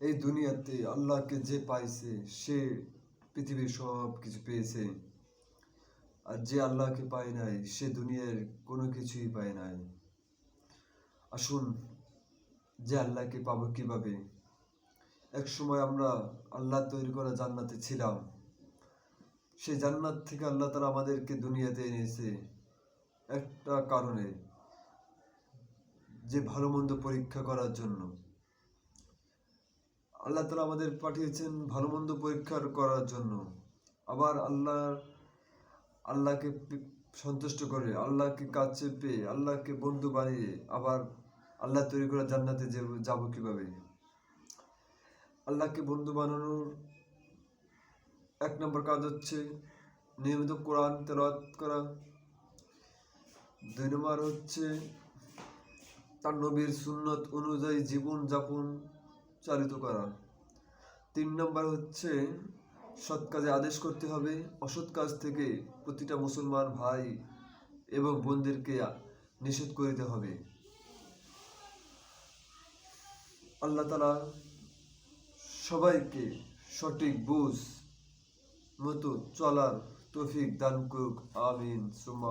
এই দুনিয়াতে আল্লাহকে যে পাইছে, সে পৃথিবীর সব কিছু পেয়েছে। আর যে আল্লাহকে পায় নাই, সে দুনিয়ার কোনো কিছুই পায় নাই। আসুন, যে আল্লাহকে পাবো কীভাবে? এক সময় আমরা আল্লাহ তৈরি করা জান্নাতে ছিলাম। সেই জান্নাত থেকে আল্লাহ তারা আমাদেরকে দুনিয়াতে এনেছে একটা কারণে, যে ভালো মন্দ পরীক্ষা করার জন্য। আল্লাহ তালা আমাদের পাঠিয়েছেন ভালো মন্দ পরীক্ষার করার জন্য। আবার আল্লাহ আল্লাহকে সন্তুষ্ট করে, আল্লাহকে কাছে পেয়ে, আল্লাহকে বন্ধু বানিয়ে আবার আল্লাহ তৈরি করা জান্নাতে যাব কীভাবে? আল্লাহকে বন্ধু বানানোর এক নম্বর কাজ হচ্ছে নিয়মিত কোরআন তেলাওয়াত করা। দুই নম্বর হচ্ছে তার নবীর সুন্নত অনুযায়ী জীবন যাপন চালিত করা। তিন নম্বর হচ্ছে, সৎ কাজে আদেশ করতে হবে। অসৎ কাজ থেকে প্রতিটা মুসলমান ভাই এবং বোনদেরকে নিষেধ করিতে হবে। আল্লাহ তালা সবাইকে সঠিক বুঝ মতো চলার তৌফিক দান করুক। আমিন। সুম্মা